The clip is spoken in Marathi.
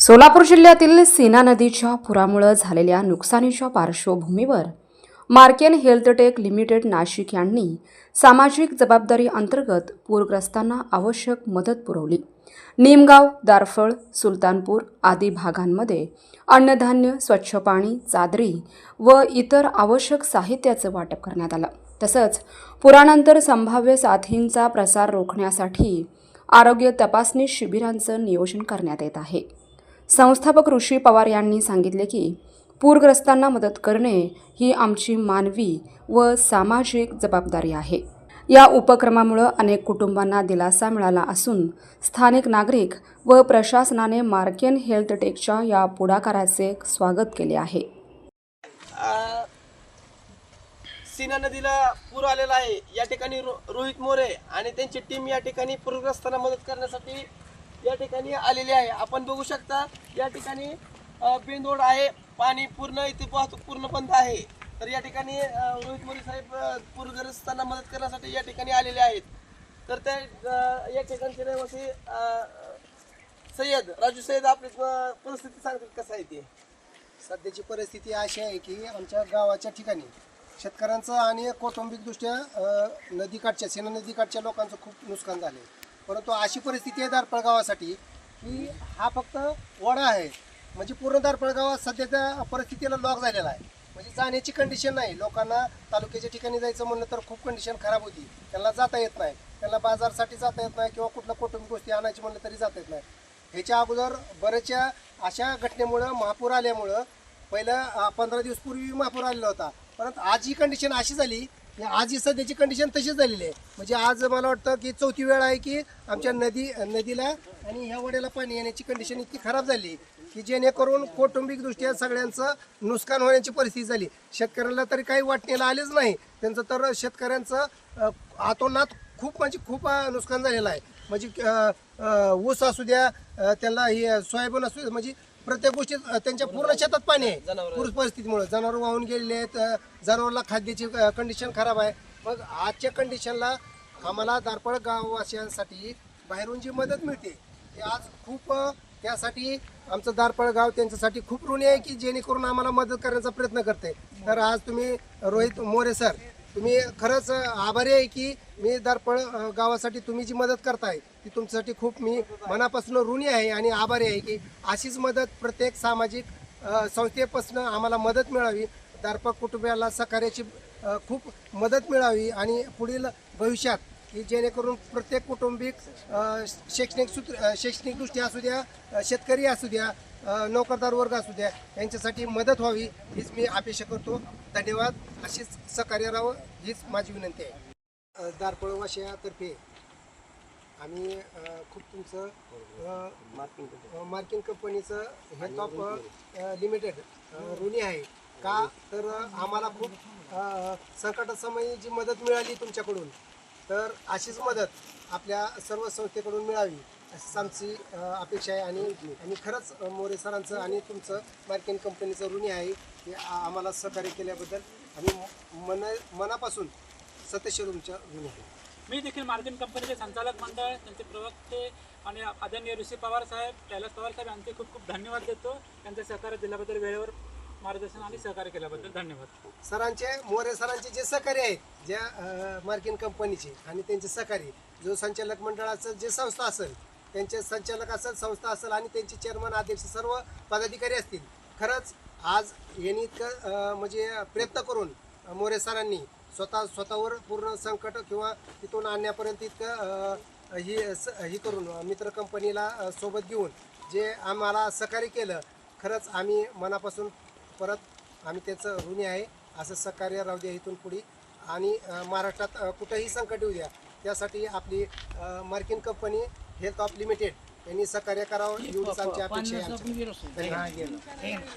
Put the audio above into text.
सोलापूर जिल्ह्यातील सीना नदीच्या पुरामुळे झालेल्या नुकसानीच्या पार्श्वभूमीवर मार्केन हेल्थटेक लिमिटेड नाशिक यांनी सामाजिक जबाबदारी अंतर्गत पूरग्रस्तांना आवश्यक मदत पुरवली. निमगाव दारफळ सुलतानपूर आदी भागांमध्ये अन्नधान्य स्वच्छ पाणी चादरी व इतर आवश्यक साहित्याचं वाटप करण्यात आलं. तसंच पुरानंतर संभाव्य साथींचा प्रसार रोखण्यासाठी आरोग्य तपासणी शिबिरांचं नियोजन करण्यात येत आहे. संस्थापक ऋषी पवार यांनी सांगितले की पूरग्रस्तांना मदत करणे ही आमची मानवी व सामाजिक जबाबदारी आहे. या उपक्रमामुळं अनेक कुटुंबांना दिलासा मिळाला असून स्थानिक नागरिक व प्रशासनाने मार्केन हेल्थ टेकच्या या पुढाकाराचे स्वागत केले आहे. सीना नदीला पूर आलेला आहे. या ठिकाणी रो, रोहित मोरे आणि त्यांची टीम या ठिकाणी पूरग्रस्तांना मदत करण्यासाठी या ठिकाणी आलेली आहे. आपण बघू शकता या ठिकाणी बेंदोड आहे. पाणी पूर्ण इथे वाहतूक पूर्ण बंद आहे. तर या ठिकाणी रोहित मोदी साहेब पूरग्रस्तांना मदत करण्यासाठी या ठिकाणी आलेले आहेत. तर त्या या ठिकाणचे रहिवासी सय्यद राजू सय्यद आपली परिस्थिती सांगतील कसं आहे ते? सध्याची परिस्थिती अशी आहे की आमच्या गावाच्या ठिकाणी शेतकऱ्यांचं आणि कौटुंबिकदृष्ट्या नदीकाठच्या सेना नदीकाठच्या लोकांचं खूप नुकसान झाले परंतु अशी परिस्थिती आहे दारपळ गावासाठी की हा फक्त वडा आहे. म्हणजे पूर्ण दारपळ गावात सध्याच्या परिस्थितीला लॉक झालेला आहे. म्हणजे जाण्याची कंडिशन नाही. लोकांना तालुक्याच्या ठिकाणी जायचं म्हणलं तर खूप कंडिशन खराब होती. त्यांना जाता येत नाही. त्यांना बाजारसाठी जाता येत नाही किंवा कुठल्या कौटुंबिक गोष्टी आणायची म्हणलं तरी जाता येत नाही. ह्याच्या अगोदर बऱ्याचशा अशा घटनेमुळं महापूर आल्यामुळं पहिलं पंधरा दिवस पूर्वी महापूर आलेला होता. परंतु आज ही कंडिशन अशी झाली की आज ही सध्याची कंडिशन तशीच झालेली आहे. म्हणजे आज मला वाटतं की चौथी वेळ आहे की आमच्या नदी नदीला आणि ह्या वड्याला पाणी येण्याची कंडिशन इतकी खराब झाली. की जेणेकरून कौटुंबिकदृष्ट्या सगळ्यांचं नुकसान होण्याची परिस्थिती झाली. शेतकऱ्यांना तरी काही वाटणीला आलेच नाही. त्यांचं तर शेतकऱ्यांचं अ, हातोनात खूप म्हणजे खूप नुकसान झालेलं आहे. म्हणजे ऊस असू द्या त्याला हे सोयाबीन असू द्या म्हणजे प्रत्येक गोष्टीत त्यांच्या पूर्ण शेतात पाणी आहे. पूर परिस्थितीमुळे जनावर वाहून गेलेले आहेत जनावरला खाद्याची कंडिशन खराब आहे. मग आजच्या कंडिशनला आम्हाला दारपळ गाववासियांसाठी बाहेरून जी मदत मिळते ती आज खूप त्यासाठी आमचं दारपळ गाव त्यांच्यासाठी खूप ऋणी आहे की जेणेकरून आम्हाला मदत करण्याचा प्रयत्न करते. तर आज तुम्ही रोहित मोरे सर तुम्ही खरंच आभारी आहे की मी दारपळ गावासाठी तुम्ही जी मदत करताय ती तुमच्यासाठी खूप मी मनापासून ऋणी आहे आणि आभारी आहे की अशीच मदत प्रत्येक सामाजिक संस्थेपासून आम्हाला मदत मिळावी. दारपळ कुटुंबियाला सहकार्याची खूप मदत मिळावी आणि पुढील भविष्यात की जेणेकरून प्रत्येक कुटुंबिक शैक्षणिक सूत्र शैक्षणिकदृष्ट्या असू द्या शेतकरी असू द्या नोकरदार वर्ग असू द्या यांच्यासाठी मदत व्हावी हीच मी अपेक्षा करतो. धन्यवाद. अशीच सहकार्य राहावं हीच माझी विनंती आहे. दारपळ वाशियातर्फे आम्ही खूप तुमचं मार्किंग कंपनीचं हेल्थ ऑफ लिमिटेड ऋणी आहे. का? तर आम्हाला खूप संकटासमयी जी मदत मिळाली तुमच्याकडून तर अशीच मदत आपल्या सर्व संस्थेकडून मिळावी अशीच आमची अपेक्षा आहे आणि आणि खरंच मोरे सरांचं आणि तुमचं मार्केटिंग कंपनीचं ऋणी आहे की आम्हाला सहकार्य केल्याबद्दल आम्ही मन मनापासून सत्यशे तुमच्या ऋणी आहे. मी देखील मार्जिन कंपनीचे संचालक मंडळ त्यांचे प्रवक्ते आणि आदरणीय ऋषी पवार साहेब कैलास पवार साहेब यांचे खूप खूप धन्यवाद देतो. त्यांचं सहकार्य दिल्याबद्दल वेळेवर मार्गदर्शन आणि सहकार्य केल्याबद्दल धन्यवाद. सरांचे मोरे सरांचे जे सहकारी आहेत ज्या मार्किन कंपनीचे आणि त्यांचे सहकारी जो संचालक मंडळाचं जे संस्था असेल त्यांचे संचालक असेल संस्था असेल आणि त्यांचे चेअरमन अध्यक्ष सर्व पदाधिकारी असतील. खरंच आज यांनी इतकं म्हणजे प्रयत्न करून मोरे सरांनी स्वतः स्वतःवर पूर्ण संकट किंवा तिथून आणण्यापर्यंत इतकं ही स- ही करून मित्र कंपनीला सोबत घेऊन जे आम्हाला सहकार्य केलं खरंच आम्ही मनापासून परत आम्ही त्याचं ऋणी आहे. असं सहकार्य राहू द्या इथून पुढे. आणि महाराष्ट्रात कुठंही संकट येऊ द्या. त्यासाठी आपली Markin company health of limited यांनी सहकार्य करावं. एवढीच आमची अपेक्षा आहे आमची. धन्यवाद.